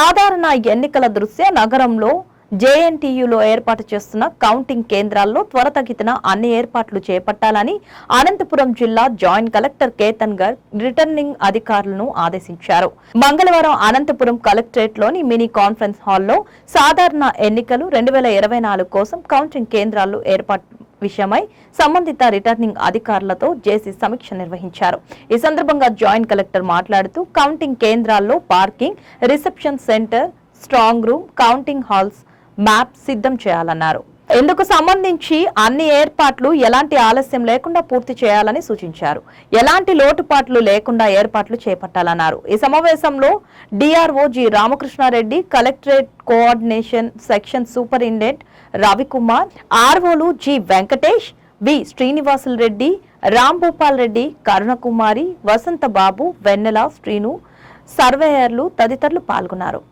సాధారణ ఎన్నికల దృష్ట్యా నగరంలో జేఎన్టీయులో ఏర్పాటు చేస్తున్న కౌంటింగ్ కేంద్రాల్లో త్వరతగతిన అన్ని ఏర్పాట్లు చేపట్టాలని అనంతపురం జిల్లా జాయింట్ కలెక్టర్ కేతన్ గర్ రిటర్నింగ్ అధికారులను ఆదేశించారు. మంగళవారం అనంతపురం కలెక్టరేట్లోని మినీ కాన్ఫరెన్స్ హాల్లో సాధారణ ఎన్నికలు రెండు వేల ఇరవై నాలుగు కోసం కౌంటింగ్ కేంద్రాలు ఏర్పాటు విషయమై సంబంధిత రిటర్నింగ్ అధికారులతో జేసీ సమీక్ష నిర్వహించారు. ఈ సందర్భంగా జాయింట్ కలెక్టర్ మాట్లాడుతూ కౌంటింగ్ కేంద్రాల్లో parking reception centre strong room counting halls map సిద్ధం చేయాలన్నారు. ఇందుకు సంబంధించి అన్ని ఏర్పాట్లు ఎలాంటి ఆలస్యం లేకుండా పూర్తి చేయాలని సూచించారు. ఎలాంటి లోటుపాట్లు లేకుండా ఏర్పాట్లు చేపట్టాలన్నారు. ఈ సమావేశంలో DRO G Ramakrishna Reddy collectorate coordination section superintendent Ravi Kumar ఆర్ఓలు G Venkatesh V Srinivasulu Reddy Rambhupal Reddy Karunakumari Vasantha Babu Vennela Srinu సర్వేయర్లు తదితరులు పాల్గొన్నారు.